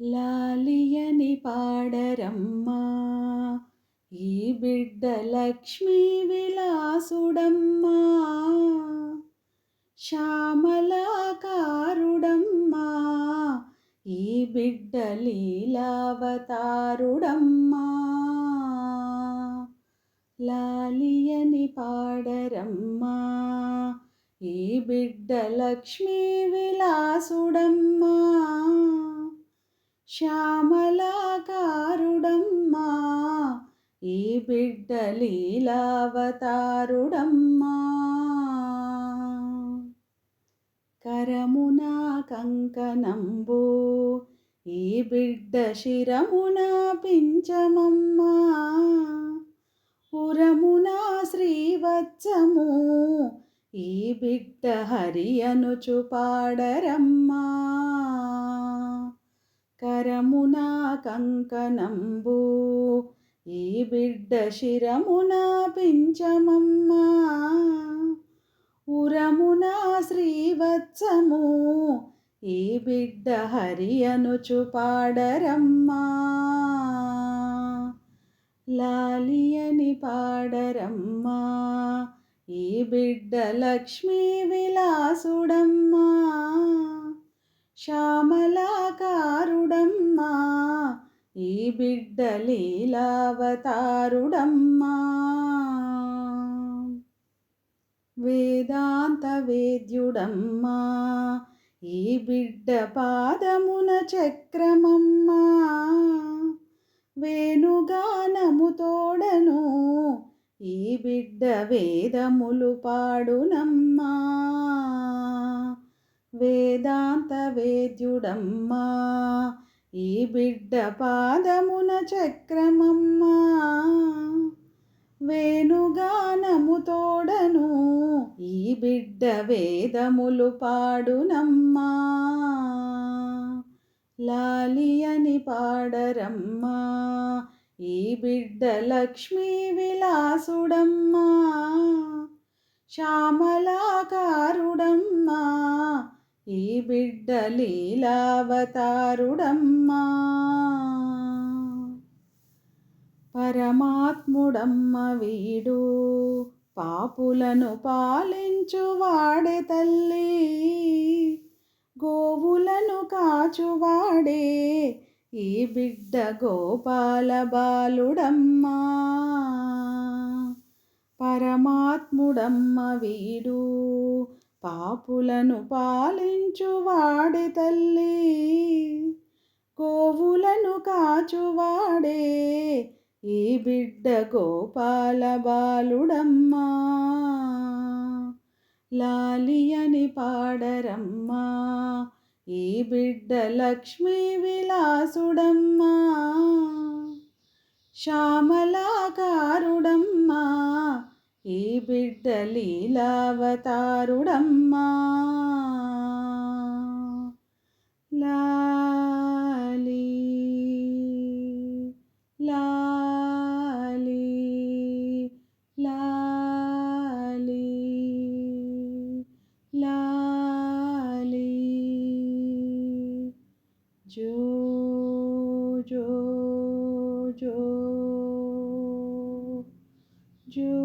లాలియని పాడరమ్మా ఈ బిడ్డ లక్ష్మీ విలాసుడమ్మా శ్యామలాకారుడమ్మా ఈ బిడ్డ లీలావతారుడమ్మా. లాలియని పాడరమ్మా ఈ బిడ్డ లక్ష్మీ విలాసుడమ్మా. శ్యామలాకారుడమ్మా ఈ బిడ్డ లీలావతారుడమ్మా. కరమున కంకణంబు ఈ బిడ్డ శిరమున పించమమ్మా ఉరమునా శ్రీవత్సము ఈ బిడ్డ హరి అనుచు పాడరమ్మా. కరమున కంకణంబు ఈ బిడ్డ శిరమున పించమమ్మా. ఉరమున శ్రీవత్సము ఈ బిడ్డ హరి అనుచు పాడరమ్మా. లాలియని పాడరమ్మా ఈ బిడ్డ లక్ష్మీ విలాసుడమ్మా. శ్యామలాకారుడమ్మా ఈ బిడ్డ లీలావతారుడమ్మా. వేదాంత వేద్యుడమ్మా ఈ బిడ్డ పాదమున చక్రమమ్మా. వేణుగానముతోడను ఈ బిడ్డ వేదములు పాడునమ్మా. వేదాంత వేద్యుడమ్మా ఈ బిడ్డ పాదమున చక్రమమ్మా. వేణుగానముతోడను ఈ బిడ్డ వేదములు పాడునమ్మా. లాలియని పాడరమ్మా ఈ బిడ్డ లక్ష్మీ విలాసుడమ్మా. శ్యామలా ఈ బిడ్డ లీలావతారుడమ్మా. పరమాత్ముడమ్మ వీడు పాపులను పాలించువాడే తల్లి గోవులను కాచువాడే ఈ బిడ్డ గోపాల బాలుడమ్మా. పరమాత్ముడమ్మ వీడు పాపులను పాలించువాడే తల్లి గోవులను కాచువాడే ఈ బిడ్డ గోపాల బాలుడమ్మా. లాలియని పాడరమ్మా ఈ బిడ్డ లక్ష్మీ విలాసుడమ్మా. శ్యామలాకారుడమ్మా బిడ్డ లీలావతారుడమ్మా లాలి లాలి లాలి లాలి జో జో జో జో